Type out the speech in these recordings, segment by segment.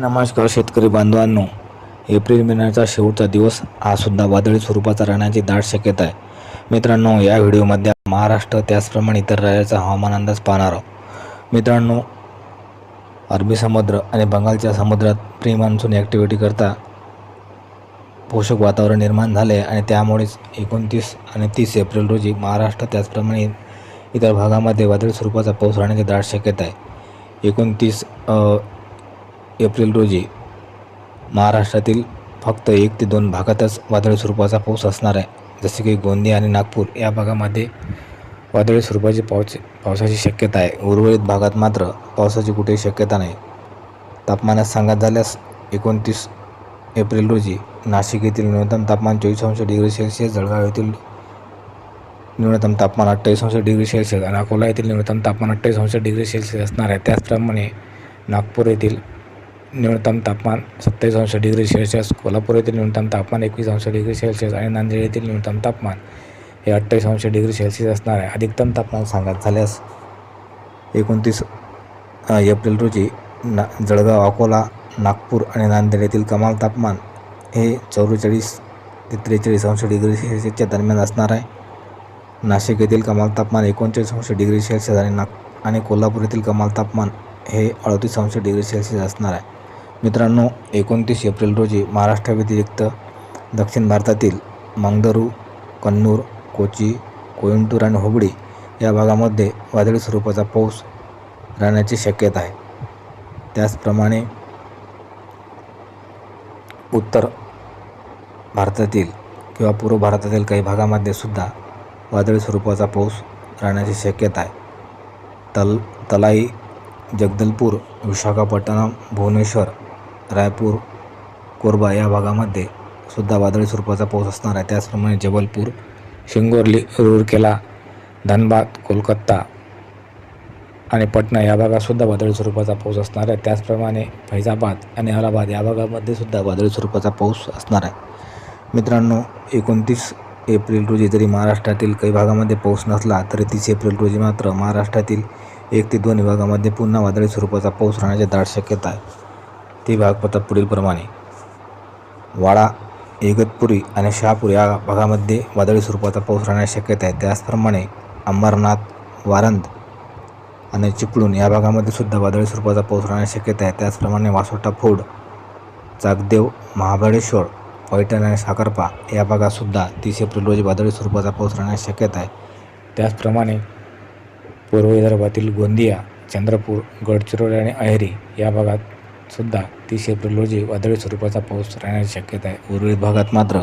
नमस्कार शेतकरी बांधवांनो. एप्रिल महिन्याचा शेवटचा दिवस हा सुद्धा वादळी स्वरूपाचा राहण्याची दाट शक्यता आहे. मित्रांनो या व्हिडिओमध्ये महाराष्ट्र त्याचप्रमाणे इतर राज्याचा हवामान अंदाज पाहणार आहोत. मित्रांनो अरबी समुद्र आणि बंगालच्या समुद्रात प्री मान्सून ॲक्टिव्हिटी करता पोषक वातावरण निर्माण झाले आहे आणि त्यामुळेच एकोणतीस आणि तीस एप्रिल रोजी महाराष्ट्र त्याचप्रमाणे इतर भागामध्ये वादळी स्वरूपाचा पाऊस राहण्याची दाट शक्यता आहे. एकोणतीस एप्रिल रोजी महाराष्ट्रातील फक्त एक ते दोन भागातच वादळी स्वरूपाचा पाऊस असणार आहे. जसे की गोंदिया आणि नागपूर या भागामध्ये वादळी स्वरूपाची पाऊस पावसाची शक्यता आहे. उर्वरित भागात मात्र पावसाची कुठेही शक्यता नाही. तापमानात सांगत झाल्यास एकोणतीस एप्रिल रोजी नाशिक येथील न्यूनतम तापमान चोवीस अंश डिग्री सेल्सिअस जळगाव येथील न्यूनतम तापमान अठ्ठावीस अंश डिग्री सेल्सिअस आणि अकोला येथील न्यूनतम तापमान अठ्ठावीस अंश डिग्री सेल्सिअस असणार आहे. त्याचप्रमाणे नागपूर येथील न्यूनतम तापमान सत्तावीस अंश डिग्री सेल्सिअस कोल्हापूर येथील न्यूनतम तापमान एकवीस अंश डिग्री सेल्सिअस आणि नांदेड येथील न्यूनतम तापमान हे अठ्ठावीस अंश डिग्री सेल्सिअस असणार आहे. अधिकतम तापमान सांगत झाल्यास एकोणतीस एप्रिल रोजी ना जळगाव अकोला नागपूर आणि नांदेड येथील कमाल तापमान हे चौवेचाळीस ते त्रेचाळीस अंश डिग्री सेल्सिअसच्या दरम्यान असणार आहे. नाशिक येथील कमाल तापमान एकोणचाळीस अंश डिग्री सेल्सिअस आणि नाग आणि कोल्हापूर येथील कमाल तापमान हे अडतीस अंश डिग्री सेल्सिअस असणार आहे. मित्रांनो एकोणतीस एप्रिल रोजी महाराष्ट्राव्यतिरिक्त दक्षिण भारतातील मंगदरू कन्नूर कोची कोइंटूर आणि हुबळी या भागामध्ये वादळी स्वरूपाचा पाऊस राहण्याची शक्यता आहे. त्याचप्रमाणे उत्तर भारतातील किंवा पूर्व भारतातील काही भागामध्ये सुद्धा वादळी स्वरूपाचा पाऊस राहण्याची शक्यता आहे. तल तलाई जगदलपूर विशाखापट्टणम भुवनेश्वर रायपूर कोरबा या भागामध्ये सुद्धा वादळी स्वरूपाचा पाऊस असणार आहे. त्याचप्रमाणे जबलपूर शिंगोर्ली रूरकेला धनबाद कोलकाता आणि पटना या भागातसुद्धा वादळी स्वरूपाचा पाऊस असणार आहे. त्याचप्रमाणे फैजाबाद आणि अलाहाबाद या भागामध्ये सुद्धा वादळी स्वरूपाचा पाऊस असणार आहे. मित्रांनो एकोणतीस एप्रिल रोजी जरी महाराष्ट्रातील काही भागामध्ये पाऊस नसला तरी तीस एप्रिल रोजी मात्र महाराष्ट्रातील एक ते दोन विभागामध्ये पुन्हा वादळी स्वरूपाचा पाऊस राहण्याची दाट शक्यता आहे. ती भागपतात पुढीलप्रमाणे. वाडा इगतपुरी आणि शहापूर या भागामध्ये वादळी स्वरूपाचा पाऊस राहण्याची शक्यता आहे. त्याचप्रमाणे अंबरनाथ वारंद आणि चिपळूण या भागामध्ये सुद्धा वादळी स्वरूपाचा पाऊस राहण्याची शक्यता आहे. त्याचप्रमाणे वासोटा फोड चाकदेव महाबळेश्वर पैठण आणि साखरपा या भागातसुद्धा तीस एप्रिल रोजी वादळी स्वरूपाचा पाऊस राहण्याची शक्यता आहे. त्याचप्रमाणे पूर्व विदर्भातील गोंदिया चंद्रपूर गडचिरोली आणि अहेरी या भागात सुद्धा तीस एप्रिल रोजी वादळी स्वरूपाचा पाऊस राहण्याची शक्यता आहे. उर्वरित भागात मात्र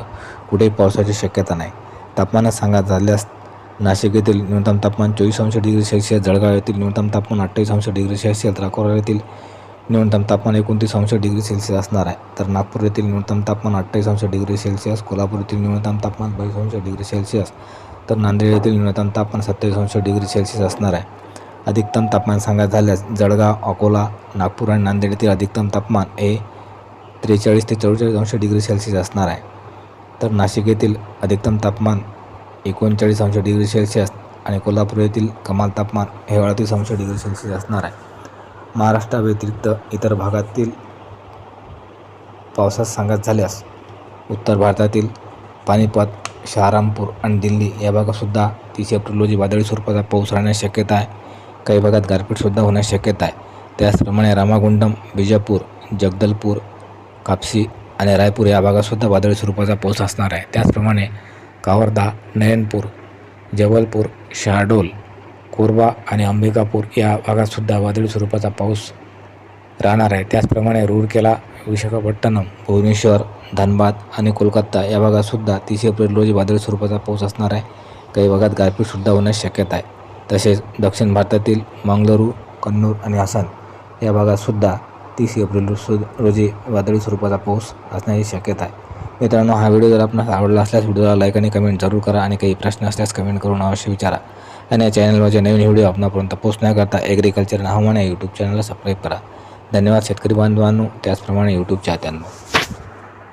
कुठेही पावसाची शक्यता नाही. तापमानात सांगत झाल्यास नाशिक येथील न्यूनतम तापमान चोवीस अंश डिग्री सेल्सिअस जळगाव येथील न्यूनतम तापमान अठ्ठावीस अंश डिग्री सेल्सिअस अकोला येथील न्यूनतम तापमान एकोणतीस अंश डिग्री सेल्सिअस असणार आहे. तर नागपूर येथील न्यूनतम तापमान अठ्ठावीस अंश डिग्री सेल्सिअस कोल्हापूर येथील न्यूनतम तापमान बावीस अंश डिग्री सेल्सिअस तर नांदेड येथील न्यूनतम तापमान सत्तावीस अंश डिग्री सेल्सिअस असणार आहे. अधिकतम तापमान सांगायचं झाल्यास जळगाव अकोला नागपूर आणि नांदेड येथील अधिकतम तापमान हे त्रेचाळीस ते चव्वेचाळीस अंश डिग्री सेल्सिअस असणार आहे. तर नाशिक येथील अधिकतम तापमान एकोणचाळीस अंश डिग्री सेल्सिअस आणि कोल्हापूर येथील कमाल तापमान हे अडतीस अंश डिग्री सेल्सिअस असणार आहे. महाराष्ट्राव्यतिरिक्त इतर भागातील पावसात सांगत झाल्यास उत्तर भारतातील पानिपत शहारामपूर आणि दिल्ली या भागातसुद्धा तीस एप्रिल रोजी वादळी स्वरूपाचा पाऊस राहण्याची शक्यता आहे. काही भागात गारपीटसुद्धा होण्याची शक्यता आहे. त्याचप्रमाणे रामागुंडम बिजापूर जगदलपूर कापसी आणि रायपूर या भागातसुद्धा वादळी स्वरूपाचा पाऊस असणार आहे. त्याचप्रमाणे कावर्धा नयनपूर जबलपूर शहाडोल कोरबा आणि अंबिकापूर या भागातसुद्धा वादळी स्वरूपाचा पाऊस राहणार आहे. त्याचप्रमाणे रूरकेला विशाखापट्टणम भुवनेश्वर धनबाद आणि कोलकाता या भागातसुद्धा तीस एप्रिल रोजी वादळी स्वरूपाचा पाऊस असणार आहे. काही भागात गारपीटसुद्धा होण्याची शक्यता आहे. तसेच दक्षिण भारतातील मंगळूरू कन्नूर आणि आसन या भागातसुद्धा तीस एप्रिल रोज रोजी वादळी स्वरूपाचा पाऊस असण्याची शक्यता आहे. मित्रांनो हा व्हिडिओ जर आपणास आवडला असल्यास व्हिडिओला लाईक आणि कमेंट जरूर करा आणि काही प्रश्न असल्यास कमेंट करून अवश्य विचारा. आणि या चॅनलवरचे नवीन व्हिडिओ आपणापर्यंत पोहोचण्याकरता ॲग्रिकल्चर हवामान या यूट्यूब चॅनलला सबस्क्राईब करा. धन्यवाद शेतकरी बांधवांनो. त्याचप्रमाणे यूट्यूब चाहत्यांना